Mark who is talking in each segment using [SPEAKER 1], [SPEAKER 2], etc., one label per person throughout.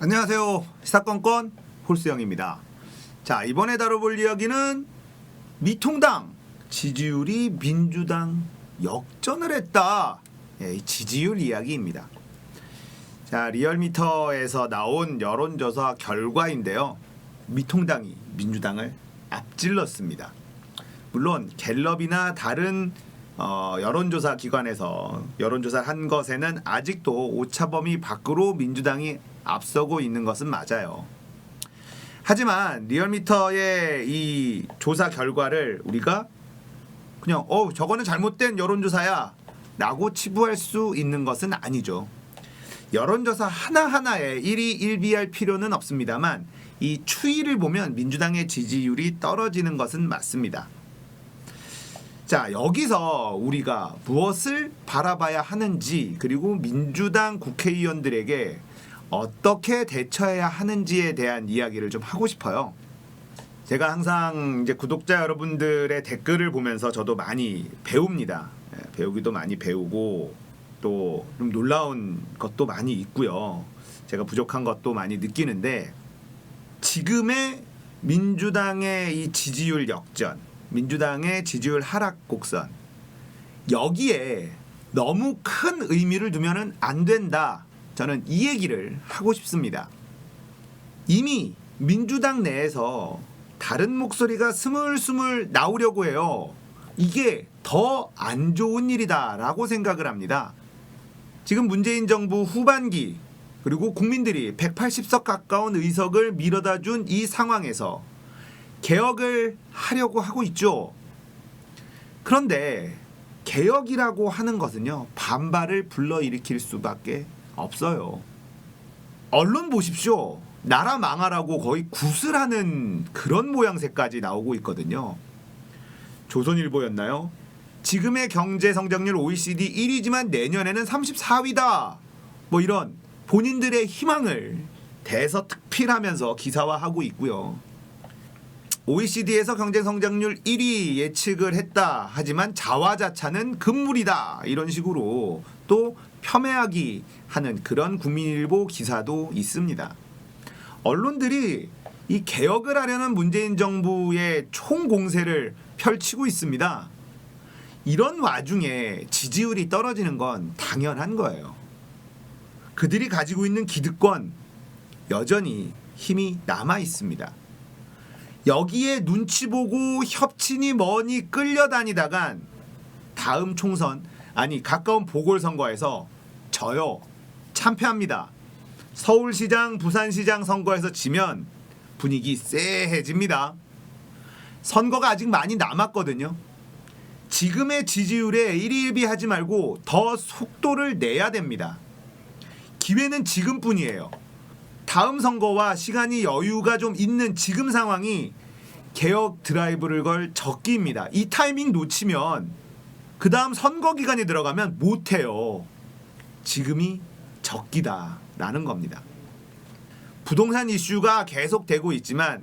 [SPEAKER 1] 안녕하세요. 시사건건 홀수영입니다. 자, 이번에 다뤄볼 이야기는 미통당 지지율이 민주당 역전을 했다. 예, 이 지지율 이야기입니다. 자, 리얼미터에서 나온 여론조사 결과인데요. 미통당이 민주당을 앞질렀습니다. 물론 갤럽이나 다른 어, 여론조사 기관에서 여론조사를 한 것에는 아직도 오차범위 밖으로 민주당이 앞서고 있는 것은 맞아요. 하지만 리얼미터의 이 조사 결과를 우리가 그냥 어 저거는 잘못된 여론조사야 라고 치부할 수 있는 것은 아니죠. 여론조사 하나하나에 일이 일비할 필요는 없습니다만 이 추이를 보면 민주당의 지지율이 떨어지는 것은 맞습니다. 자, 여기서 우리가 무엇을 바라봐야 하는지 그리고 민주당 국회의원들에게 어떻게 대처해야 하는지에 대한 이야기를 좀 하고 싶어요. 제가 항상 이제 구독자 여러분들의 댓글을 보면서 저도 많이 배웁니다. 예, 배우기도 많이 배우고 또 좀 놀라운 것도 많이 있고요. 제가 부족한 것도 많이 느끼는데 지금의 민주당의 이 지지율 역전, 민주당의 지지율 하락 곡선 여기에 너무 큰 의미를 두면은 안 된다. 저는 이 얘기를 하고 싶습니다. 이미 민주당 내에서 다른 목소리가 스물스물 나오려고 해요. 이게 더 안 좋은 일이다라고 생각을 합니다. 지금 문재인 정부 후반기 그리고 국민들이 180석 가까운 의석을 밀어다 준 이 상황에서 개혁을 하려고 하고 있죠. 그런데 개혁이라고 하는 것은요 반발을 불러일으킬 수밖에 없어요. 언론 보십시오. 나라 망하라고 거의 구슬하는 그런 모양새까지 나오고 있거든요. 조선일보였나요? 지금의 경제 성장률 OECD 1위지만 내년에는 34위다. 뭐 이런 본인들의 희망을 대서특필하면서 기사화하고 있고요. OECD에서 경제 성장률 1위 예측을 했다. 하지만 자화자찬은 금물이다. 이런 식으로 또 폄훼하기 하는 그런 국민일보 기사도 있습니다. 언론들이 이 개혁을 하려는 문재인 정부의 총공세를 펼치고 있습니다. 이런 와중에 지지율이 떨어지는 건 당연한 거예요. 그들이 가지고 있는 기득권 여전히 힘이 남아 있습니다. 여기에 눈치 보고 협친이 뭐니 끌려다니다간 다음 총선 아니 가까운 보궐선거에서 져요. 참패합니다. 서울시장, 부산시장 선거에서 지면 분위기 쎄해집니다. 선거가 아직 많이 남았거든요. 지금의 지지율에 일희일비하지 말고 더 속도를 내야 됩니다. 기회는 지금뿐이에요. 다음 선거와 시간이 여유가 좀 있는 지금 상황이 개혁 드라이브를 걸 적기입니다. 이 타이밍 놓치면 그 다음 선거 기간에 들어가면 못해요. 지금이 적기다라는 겁니다. 부동산 이슈가 계속되고 있지만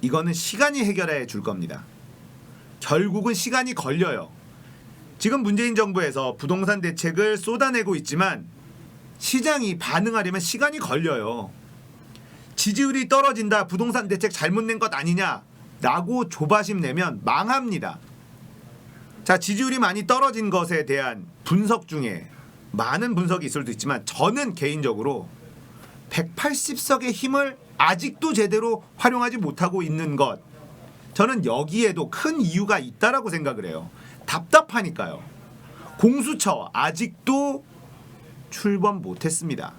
[SPEAKER 1] 이거는 시간이 해결해 줄 겁니다. 결국은 시간이 걸려요. 지금 문재인 정부에서 부동산 대책을 쏟아내고 있지만 시장이 반응하려면 시간이 걸려요. 지지율이 떨어진다, 부동산 대책 잘못 낸 것 아니냐 라고 조바심 내면 망합니다. 자, 지지율이 많이 떨어진 것에 대한 분석 중에 많은 분석이 있을 수도 있지만 저는 개인적으로 180석의 힘을 아직도 제대로 활용하지 못하고 있는 것 저는 여기에도 큰 이유가 있다라고 생각을 해요. 답답하니까요. 공수처 아직도 출범 못했습니다.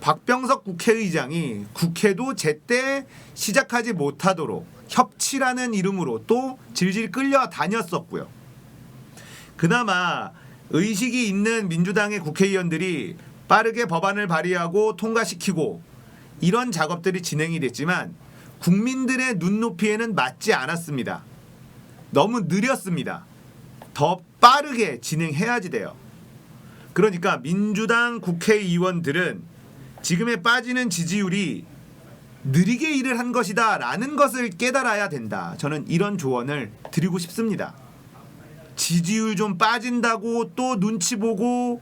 [SPEAKER 1] 박병석 국회의장이 국회도 제때 시작하지 못하도록 협치라는 이름으로 또 질질 끌려 다녔었고요. 그나마 의식이 있는 민주당의 국회의원들이 빠르게 법안을 발의하고 통과시키고 이런 작업들이 진행이 됐지만 국민들의 눈높이에는 맞지 않았습니다. 너무 느렸습니다. 더 빠르게 진행해야지 돼요. 그러니까 민주당 국회의원들은 지금에 빠지는 지지율이 느리게 일을 한 것이다 라는 것을 깨달아야 된다. 저는 이런 조언을 드리고 싶습니다. 지지율 좀 빠진다고 또 눈치 보고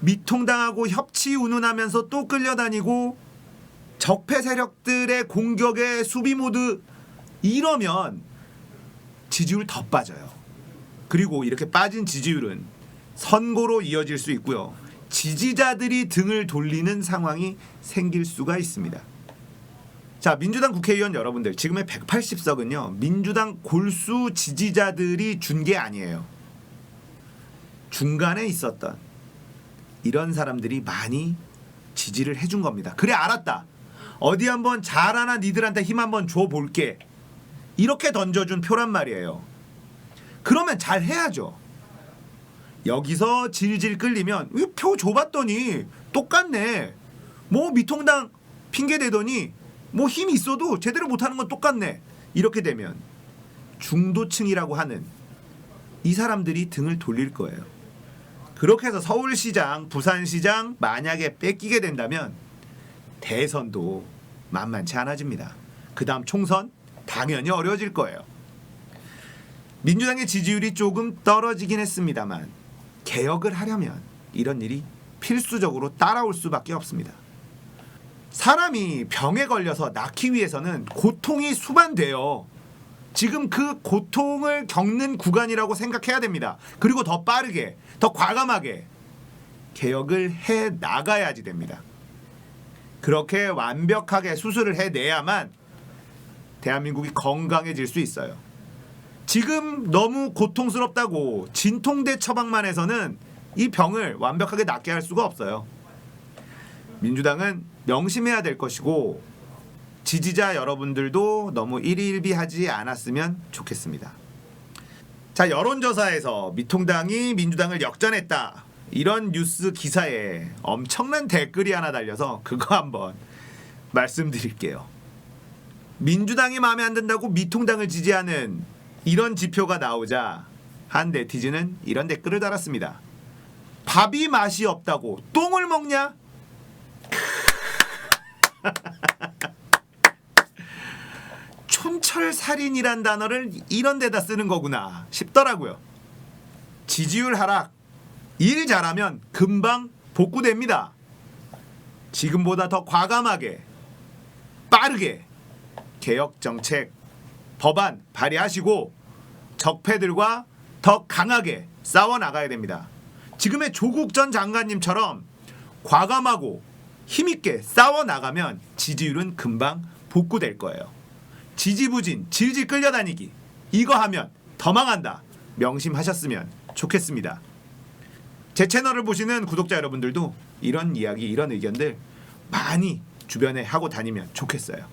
[SPEAKER 1] 미통당하고 협치 운운하면서 또 끌려다니고 적폐 세력들의 공격에 수비 모드 이러면 지지율 더 빠져요. 그리고 이렇게 빠진 지지율은 선고로 이어질 수 있고요. 지지자들이 등을 돌리는 상황이 생길 수가 있습니다. 자, 민주당 국회의원 여러분들, 지금의 180석은요, 민주당 골수 지지자들이 준 게 아니에요. 중간에 있었던 이런 사람들이 많이 지지를 해준 겁니다. 그래, 알았다. 어디 한번 잘하나 니들한테 힘 한번 줘볼게. 이렇게 던져준 표란 말이에요. 그러면 잘 해야죠. 여기서 질질 끌리면 이표 줘봤더니 똑같네. 뭐 미통당 핑계 대더니 뭐 힘이 있어도 제대로 못하는 건 똑같네. 이렇게 되면 중도층이라고 하는 이 사람들이 등을 돌릴 거예요. 그렇게 해서 서울시장, 부산시장 만약에 뺏기게 된다면 대선도 만만치 않아집니다. 그 다음 총선 당연히 어려워질 거예요. 민주당의 지지율이 조금 떨어지긴 했습니다만 개혁을 하려면 이런 일이 필수적으로 따라올 수밖에 없습니다. 사람이 병에 걸려서 낫기 위해서는 고통이 수반돼요. 지금 그 고통을 겪는 구간이라고 생각해야 됩니다. 그리고 더 빠르게, 더 과감하게 개혁을 해 나가야지 됩니다. 그렇게 완벽하게 수술을 해내야만 대한민국이 건강해질 수 있어요. 지금 너무 고통스럽다고 진통제 처방만 해서는 이 병을 완벽하게 낫게 할 수가 없어요. 민주당은 명심해야 될 것이고 지지자 여러분들도 너무 일일비하지 않았으면 좋겠습니다. 자 여론조사에서 미통당이 민주당을 역전했다 이런 뉴스 기사에 엄청난 댓글이 하나 달려서 그거 한번 말씀드릴게요. 민주당이 마음에 안 든다고 미통당을 지지하는 이런 지표가 나오자 한 네티즌은 이런 댓글을 달았습니다. 밥이 맛이 없다고 똥을 먹냐? 촌철살인이란 단어를 이런 데다 쓰는 거구나 싶더라고요. 지지율 하락. 일 잘하면 금방 복구됩니다. 지금보다 더 과감하게 빠르게 개혁 정책 법안 발의하시고 적폐들과 더 강하게 싸워 나가야 됩니다. 지금의 조국 전 장관님처럼 과감하고 힘있게 싸워 나가면 지지율은 금방 복구될 거예요. 지지부진 질질 끌려다니기 이거 하면 더 망한다 명심하셨으면 좋겠습니다. 제 채널을 보시는 구독자 여러분들도 이런 이야기 이런 의견들 많이 주변에 하고 다니면 좋겠어요.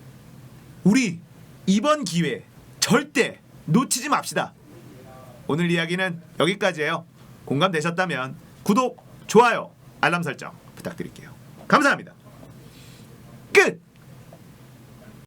[SPEAKER 1] 우리 이번 기회 절대 놓치지 맙시다. 오늘 이야기는 여기까지예요. 공감되셨다면 구독, 좋아요, 알람 설정 부탁드릴게요. 감사합니다. 끝.